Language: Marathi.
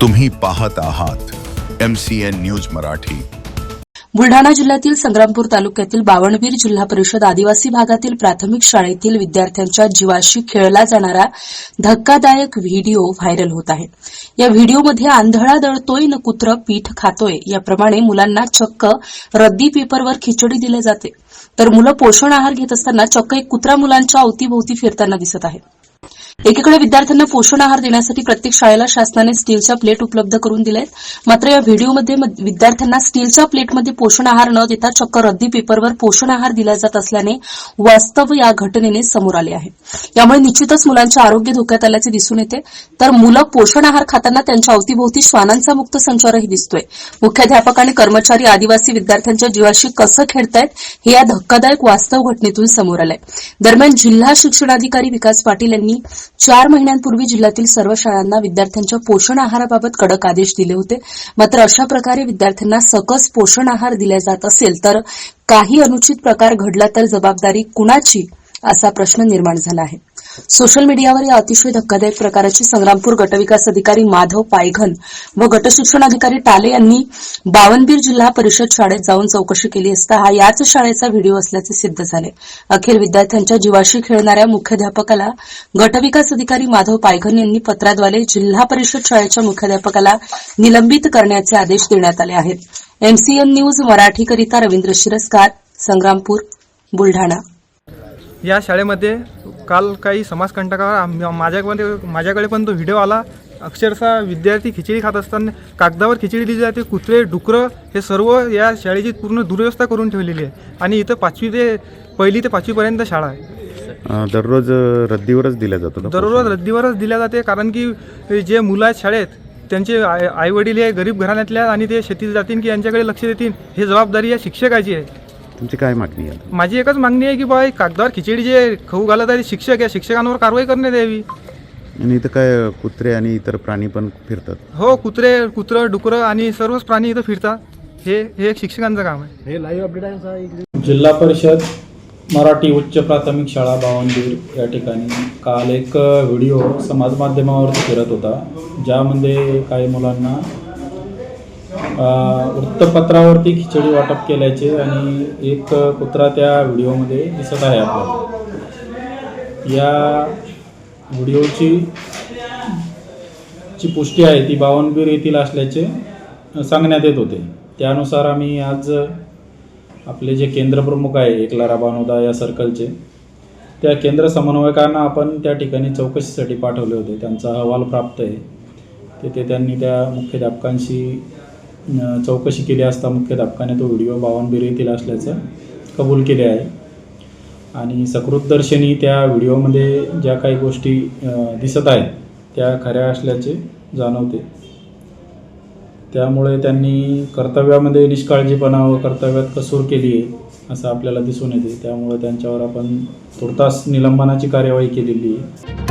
तुम्ही पाहत आहात M C N news Marathi. Buldhana जिल्ह्यातील संग्रामपूर तालुक्यातील बावणबीर जिल्हा परिषद आदिवासी भागातील प्राथमिक शाळेतील विद्यार्थ्यांच्या जीवाशी खेळला जाणारा धक्कादायक व्हिडिओ व्हायरल होत आहे. या व्हिडिओमध्ये आंधळा दळतोय न कुत्र पीठ खातोय याप्रमाणे मुलांना चक्क रद्दी पेपरवर खिचडी दिली जाते. तर मुलं पोषण आहार घेत असताना चक्क एक कुत्रा मुलांच्या अवतीभोवती फिरताना दिसत आहे एकीकडे विद्यार्थ्यांना पोषण आहार देण्यासाठी प्रत्येक शाळेला शासनाने स्टीलच्या प्लेट उपलब्ध करून दिल्या आहेत मात्र या व्हिडिओमध्ये विद्यार्थ्यांना स्टीलच्या प्लेटमध्ये पोषण आहार न देता चक्क रद्दी पेपरवर पोषण आहार दिला जात असल्याने वास्तव या घटनेने समोर आले आहे. यामुळे निश्चितच मुलांचे आरोग्य धोक्यात आल्याचे दिसून येते. तर मुलं पोषण आहार खाताना त्यांच्या अवतीभोवती श्वानांचा मुक्त संचारही दिसतोय. मुख्याध्यापक आणि कर्मचारी आदिवासी विद्यार्थ्यांच्या जीवाशी कसं खेळतायत हे या धक्कादायक वास्तव घटनेतून समोर आलंय. दरम्यान जिल्हा शिक्षणाधिकारी विकास पाटील यांनी चार महिन्यांपूर्वी जिल्ह्यातील सर्व शाळांना विद्यार्थ्यांच्या पोषण आहाराबाबत कडक आदेश दिले होते. मात्र अशा प्रकारे विद्यार्थ्यांना सकस पोषण आहार दिला जात असेल तर काही अनुचित प्रकार घडला तर जबाबदारी कुणाची? असा प्रश्न निर्माण झाला आहे. सोशल मीडियावर या अतिशय धक्कादायक प्रकाराची संग्रामपूर गटविकास अधिकारी माधव पायघन व गटशिक्षण अधिकारी टाले यांनी बावनबीर जिल्हा परिषद शाळेत जाऊन चौकशी केली असता हा याच शाळेचा व्हिडिओ असल्याचे सिद्ध झाले. अखेर विद्यार्थ्यांच्या जीवाशी खेळणाऱ्या मुख्याध्यापकाला गटविकास अधिकारी माधव पायघन यांनी पत्राद्वारे जिल्हा परिषद शाळेच्या मुख्याध्यापकाला निलंबित करण्याचे आदेश देण्यात आले आहेत. एमसीएन न्यूज मराठीकरिता रवींद्र शिरस्कार संग्रामपूर बुलढाणा. या शाळेमध्ये काल काही समाजकंटकावर माझ्यामध्ये माझ्याकडे पण तो व्हिडिओ आला. अक्षरशः विद्यार्थी खिचडी खात असताना कागदावर खिचडी दिली जाते कुत्रे डुकरं हे सर्व या शाळेची पूर्ण दुर्व्यवस्था करून ठेवलेली आहे. आणि इथं पाचवी ते पहिली ते पाचवीपर्यंत शाळा आहे. दररोज रद्दीवरच दिला जातो दररोज रद्दीवरच दिल्या जाते कारण की जे मुलं आहेत शाळेत त्यांचे आई वडील हे गरीब घराण्यातल्या आणि ते शेतीत जातील की यांच्याकडे लक्ष देतील हे जबाबदारी या शिक्षकाची आहे. तुमची काय मागणी आहे? माझी एकच मागणी आहे की बा हे कागदावर खिचडी जे खाऊ घालत आहे ते शिक्षक या शिक्षकांवर कारवाई करण्यात यावी आणि इथं काय कुत्रे आणि इतर प्राणी पण फिरतात? हो कुत्रे कुत्रं डुकरं आणि सर्वच प्राणी इथं फिरतात. हे हे एक शिक्षकांचं काम आहे. जिल्हा परिषद मराठी उच्च प्राथमिक शाळा बावनबीर या ठिकाणी काल एक व्हिडिओ समाज माध्यमावरती फिरत होता ज्यामध्ये काही मुलांना वृत्तपत्रावरती खिचडी वाटप केल्याचे आणि एक कुत्रा त्या व्हिडिओमध्ये दिसत आहे आपल्याला. या व्हिडिओची जी पुष्टी आहे ती बावनबीर येथील असल्याचे सांगण्यात येत होते. त्यानुसार आम्ही आज आपले जे केंद्रप्रमुख आहे एकला बानोदा या सर्कलचे त्या केंद्र समन्वयकांना आपण त्या ठिकाणी चौकशीसाठी पाठवले होते. त्यांचा अहवाल प्राप्त आहे. तिथे त्यांनी त्या मुख्याध्यापकांशी चौकशी केली असता मुख्याध्यापकाने तो व्हिडिओ बावनबीर येथील असल्याचं कबूल केले आहे. आणि सकृतदर्शनी त्या व्हिडिओमध्ये ज्या काही गोष्टी दिसत आहेत त्या खऱ्या असल्याचे जाणवते. त्यामुळे त्यांनी कर्तव्यामध्ये निष्काळजीपणा व कर्तव्यात कसूर केली आहे असं आपल्याला दिसून येते. त्यामुळे त्यांच्यावर आपण तुर्तास निलंबनाची कार्यवाही केलेली आहे.